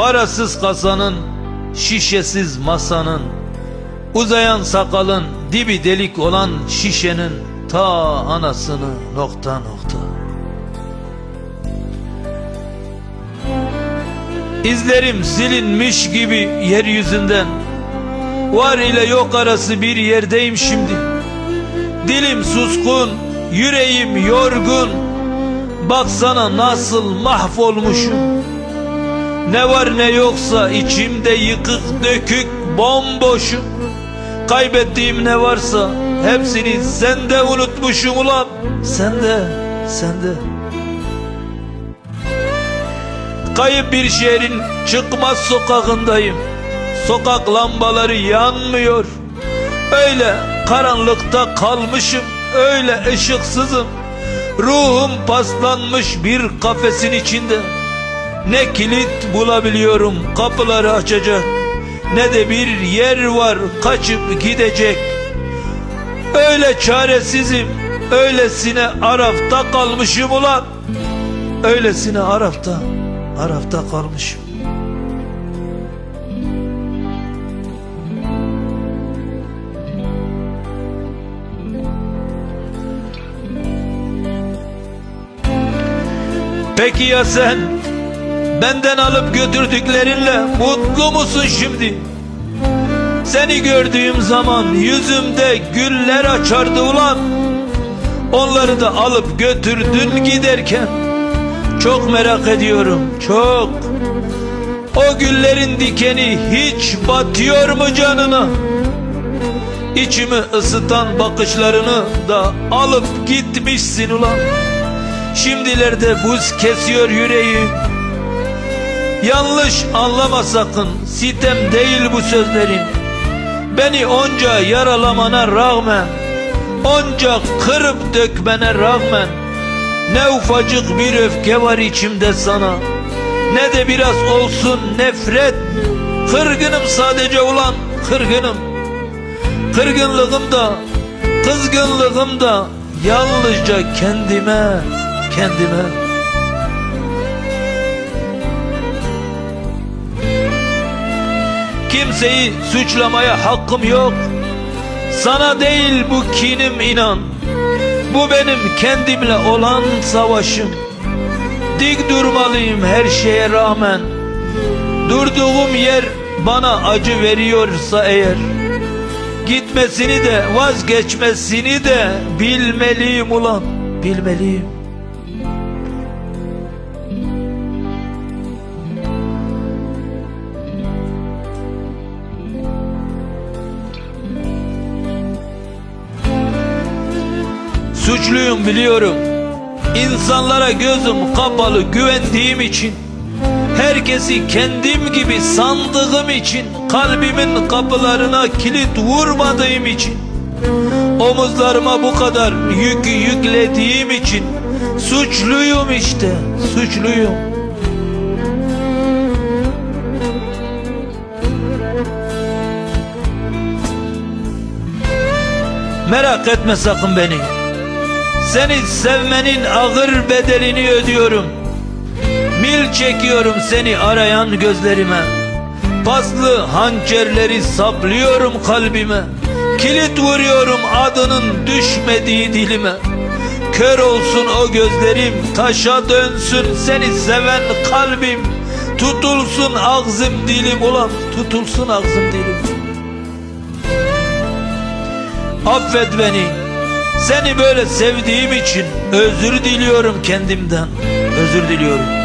Parasız kasanın, şişesiz masanın, uzayan sakalın, dibi delik olan şişenin ta anasını nokta nokta. İzlerim silinmiş gibi yeryüzünden. Var ile yok arası bir yerdeyim şimdi. Dilim suskun, yüreğim yorgun. Baksana nasıl mahvolmuşum Ne var ne yoksa içimde yıkık dökük bomboşum. Kaybettiğim ne varsa hepsini sende unutmuşum ulan. Sende, sende Kayıp bir şehrin çıkmaz sokağındayım. Sokak lambaları yanmıyor. Öyle karanlıkta kalmışım Öyle ışıksızım. Ruhum paslanmış bir kafesin içinde Ne kilit bulabiliyorum kapıları açacak. Ne de bir yer var kaçıp gidecek. Öyle çaresizim Öylesine arafta kalmışım ulan. Öylesine arafta Arafta kalmışım. Peki ya sen? Benden alıp götürdüklerinle mutlu musun şimdi? Seni gördüğüm zaman yüzümde güller açardı ulan. Onları da alıp götürdün giderken. Çok merak ediyorum, çok. O güllerin dikeni hiç batıyor mu canına? İçimi ısıtan bakışlarını da alıp gitmişsin ulan. Şimdilerde buz kesiyor yüreği. Yanlış anlama sakın, sitem değil bu sözlerin. Beni onca yaralamana rağmen, onca kırıp dökmene rağmen, ne ufacık bir öfke var içimde sana, ne de biraz olsun nefret. Kırgınım sadece ulan, kırgınım. Kırgınlığım da, kızgınlığım da yalnızca kendime, kendime. Kimseyi suçlamaya hakkım yok. Sana değil bu kinim inan. Bu benim kendimle olan savaşım. Dik durmalıyım her şeye rağmen. Durduğum yer bana acı veriyorsa eğer. Gitmesini de vazgeçmesini de bilmeliyim ulan bilmeliyim. Suçluyum biliyorum. İnsanlara gözüm kapalı güvendiğim için Herkesi kendim gibi sandığım için Kalbimin kapılarına kilit vurmadığım için Omuzlarıma bu kadar yükü yüklediğim için Suçluyum işte suçluyum Merak etme sakın beni Seni sevmenin ağır bedelini ödüyorum. Mil çekiyorum seni arayan gözlerime. Paslı hançerleri saplıyorum kalbime. Kilit vuruyorum adının düşmediği dilime. Kör olsun o gözlerim taşa dönsün seni seven kalbim. Tutulsun ağzım dilim ulan tutulsun ağzım dilim. Affet beni seni böyle sevdiğim için özür diliyorum kendimden. Özür diliyorum